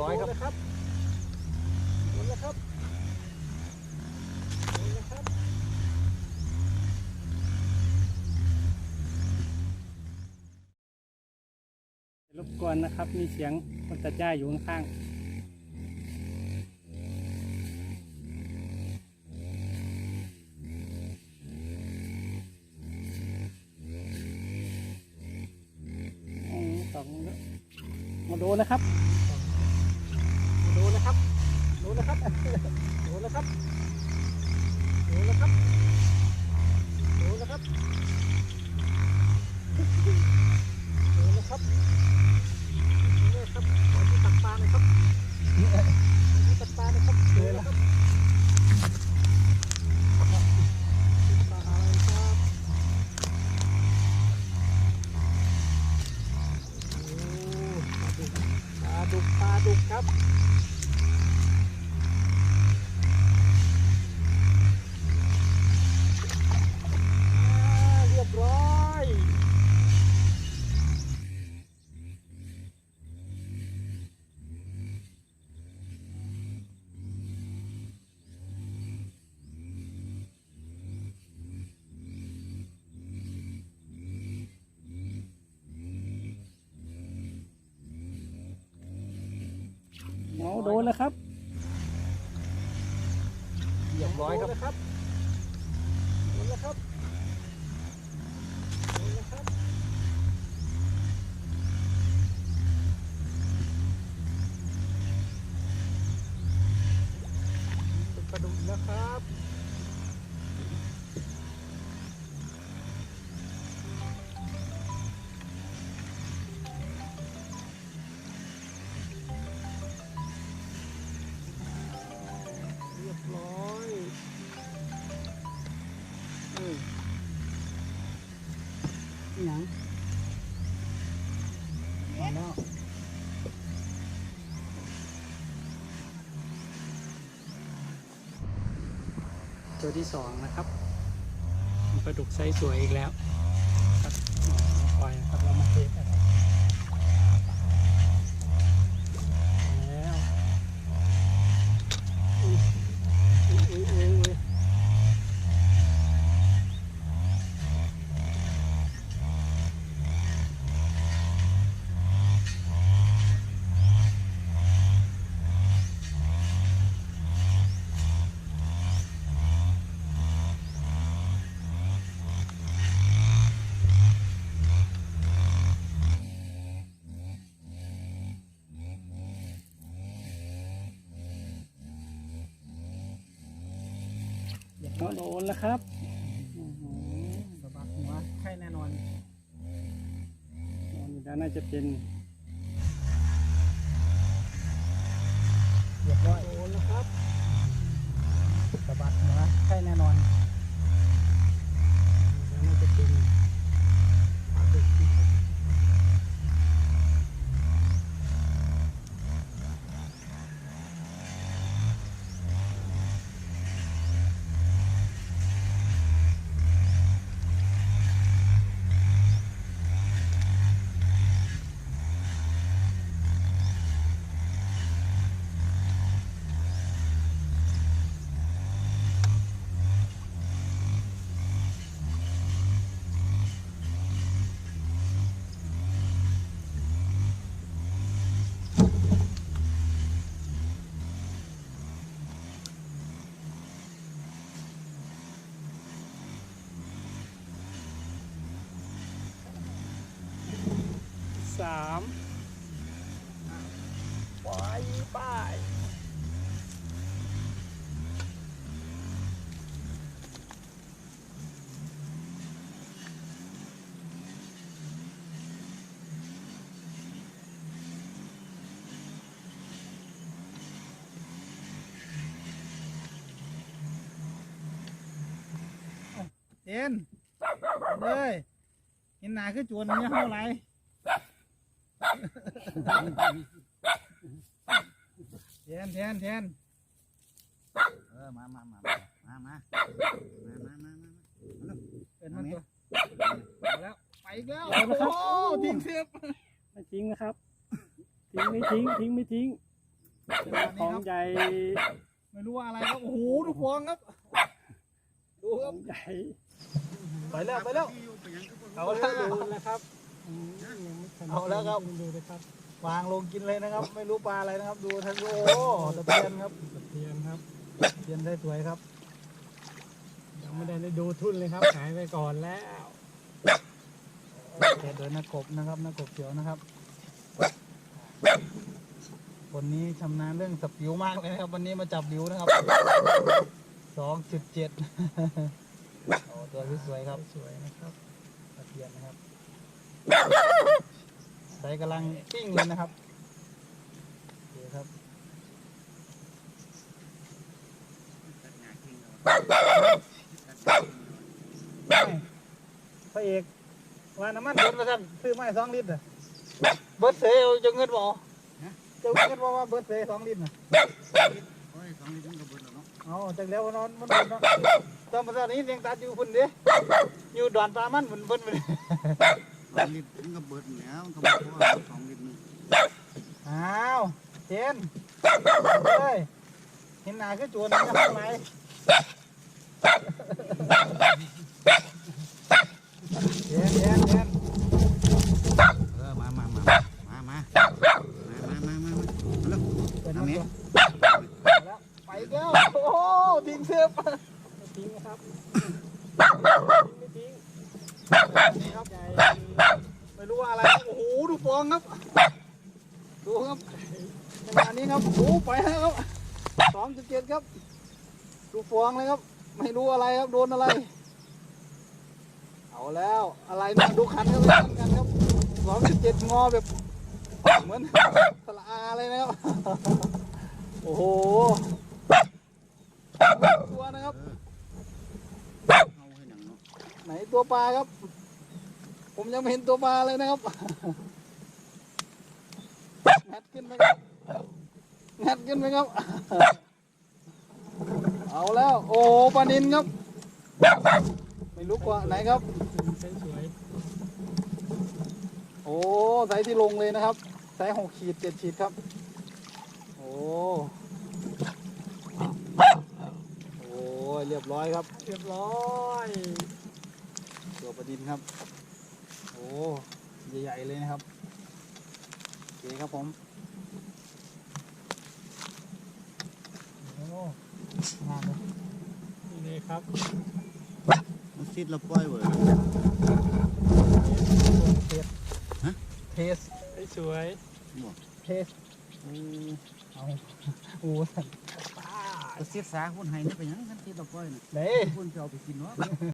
ร้อยครับรบหมดแล้วครับหมดแล้วครับรบกวนนะครับ มีเสียงคนตะจ้าอยู่ข้างๆอืมสองมาดูนะครับ ดูนะครับ ดูนะครับ ดูนะครับ ดูนะครับ ดูนะครับ ดูนะครับดูนี่ครับขอที่ตักปลาหน่อยครับที่ตักปลาหน่อยครับดูนะครับดุกปลาดุกปลาดุกครับ โดนแล้วครับเรียบร้อยครับโดนแล้วครับโดนแล้วครับโดนแล้วครับเป็นปลาดุกแล้วครับ ตัวที่สองนะครับมีปลาดุกไซส์สวยอีกแล้วครับปล่อยนะครับเรามาเทสกันแล้วอุ้ยอุ้ยอุ้ยอุ้ยอุ้ยเอาโด นแล้วครับอื้อหือสะบัดหัวใช่แน่นอนโดนอยู่แล้วน่าจะเป็นเรียบร้อยโดนแล้วครับสะบัดหัวใช่แน่นอน แล้วน่าจะเป็น ปลาดุกที่ครับ สามปล่อยไป้ายเอ็นเลยเห็นหนาคือจวนเนี่ยเท่าไหร แทนแทนแทนเออมามามามามามามามามาเป็นมันตัวเอาแล้วไปอีกแล้วโอ้โหทิ้งเสียบไม่ทิ้งนะครับ ทิ้งไม่ทิ้งทิ้งไม่ทิ้งของใหญ่ไม่รู้ว่าอะไรครับโอ้โหดูฟองครับดูขครัอบงใหญ่ไปแล้วไปแล้วเอาเอาแล้วดูนะครับอืมยังไม่ทัน เอาแล้วครับดูนะครับวางลงกินเลยนะครับ ไม่รู้ปลาอะไรนะครับ ดูทางโอ้โหตะเพียนครับตะเพียนครับตะเพียนได้สวยครับยังไม่ได้ได้ดูทุ่นเลยครับหายไปก่อนแล้วเกตโดยนักกบนะครับนักกบเขียวนะครับคนนี้ชำนาญเรื่องสับปิวมากเลยนะครับ วันนี้มาจับบิวนะครับสองจุดเจ็ดโอ้ตัวสวยๆครับสวยนะครับตะเพียนนะครับ ใส่กำลังปิ้งเลยนะครับโอเคครับพระเอกว่าน้ำมันเบิดมาสั่นซื้อไม้สองลิตรอะเบิดเสียเอาจะเงินบ่จะเงินบ่ว่าเบิดเสียสองลิตรน่ะโอ้ยสองลิตรมันก็เบิดแล้วเนาะเอาจากแล้วนอนมันเบิดเนาะตอนมาตอนนี้เสียงตัดอยู่พุ่นเด้อยู่ดอนปลามันพุ่นเพิ่นไป สองลิตรมันก็เบิดแล้วมันก็เบิดเพราะว่าสองลิตรนึงอ้าวเจนเฮ้ยเห็นหน้าคือจวนมันจะทำไมเจนเจนเจนเออมามามามามามามามามาเร็วเป็นเอาน้ำแม่ตัวแล้วไปอีกแล้วโอ้โหทิ้งเสื้อไม่ทิ้งนะครับไม่ทิ้ง นี่ครับ ใหญ่ ไม่รู้ว่าอะไรครับโอ้โหดูฟองครับ ดูครับขณะนี้ครับดูไปแล้วครับสองจุดเจ็ดครับ ดูฟองเลยครับ ไม่รู้อะไรครับ โดนอะไร เอาแล้ว อะไรนี่ยดูขันกันเลยกันครับสองจุดเจ็ดงอแบบ เหมือนสละอาเลยนะครับ โอ้โหตัวนะครับ ไหนตัวปลาครับ ผมยังไม่เห็นตัวปลาเลยนะครับ ขึ้นไหมครับงัดขึ้นไหมครับ เอาแล้ว โอ้ปลานินครับ ไม่รู้กว่าไหนครับใช้สวยโอ้ไซส์ที่ลงเลยนะครับไซส์หกขีดเจ็ดขีดครับ โอ้โอ้เรียบร้อยครับ เรียบร้อยตัวประดินครับ โอ้ ใหญ่ๆเลยนะครับ โอเคครับผมโอ้งามเลย นี่เลยครับมันซิดแล้วปล่อยเว้ยเทสฮะเทสใช้สวยเทสอือเอาโอ้สั่นป้าก็ซิดสาคนให้นี่ไปหยังคันซิดแล้วปล่อยน่ะเด้คนจะเอาไปกินเนาะ